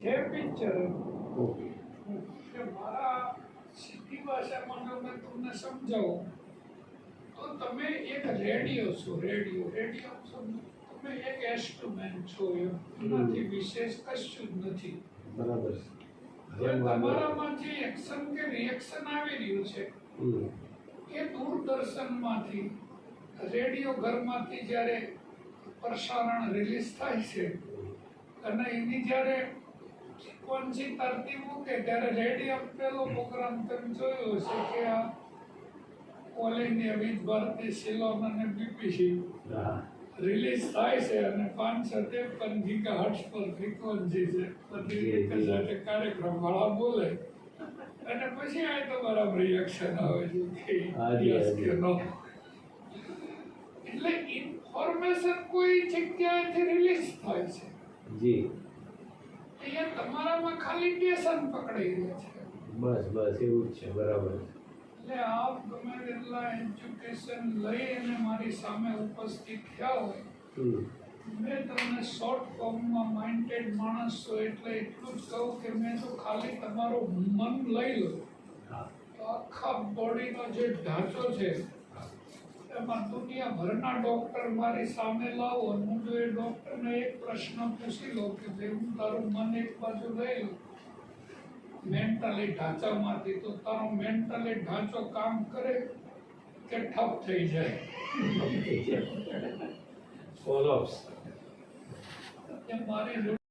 છે picture okay. કે મારા સીધી ભાષામાં મેં તમને સમજાવું. તો તમે એક રેડિયો છો રેડિયો રેડિયો સમજો તમે એક એસ્ટ્રુમેન્ટ છો એનાથી વિશેષ કશું જ નથી. બરાબર હવે જેમ વાંધો તમારામાં જે એક્શન કે રિએક્શન આવી રહ્યું છે. એ દૂરદર્શનમાંથી રેડિયો ઘરમાંથી જ્યારે પ્રસારણ રિલીઝ થાય છે અને એની જ્યારે ફ્રીક્વન્સી તરતી મૂકે ત્યારે રેડિયો પેલો પ્રોગ્રામ તમે જોયો છે કે આ ઓલ ઇન્ડિયા વીજ ભારતી સિલોન અને બીપીસી રિલીઝ થાય છે અને પાંચસો ત્રેપન ગીગા હર્ટ્સ પર ફ્રીક્વન્સી છે. બધી એક સાથે કાર્યક્રમ વાળા બોલે. અને પછી આ તમારા રિએક્શન આવે છે કે કે. એટલે ઇન્ફોર્મેશન કોઈ જગ્યાએથી રિલીઝ થાય છે. જી. ખાલી ટેશન પકડાઈ લે છે. બસ બસ એવું જ છે બરાબર એટલે આપ ગમે તેટલા એજ્યુકેશન લઈ અને મારી સામે ઉપસ્થિત થયા હોય મેં તમને શોર્ટ ફોર્મમાં માઇન્ડેડ માણસ છો એટલે એટલું જ કહું કે મેં તો ખાલી તમારું મન લઈ લો તો આખા બોડીનો જે ઢાંચો છે એમાં દુનિયાભરના ડૉક્ટર મારી સામે લાવો હું જો એ ડૉક્ટરને એક પ્રશ્ન પૂછી લઉં કે ભાઈ હું તારું મન એક બાજુ લઈ લઉં. મેન્ટલી ઢાંચામાંથી તો તારો મેન્ટલી ઢાંચો કામ કરે કે ઠપ થઈ જાય. ફોલોઅપ્સ મારી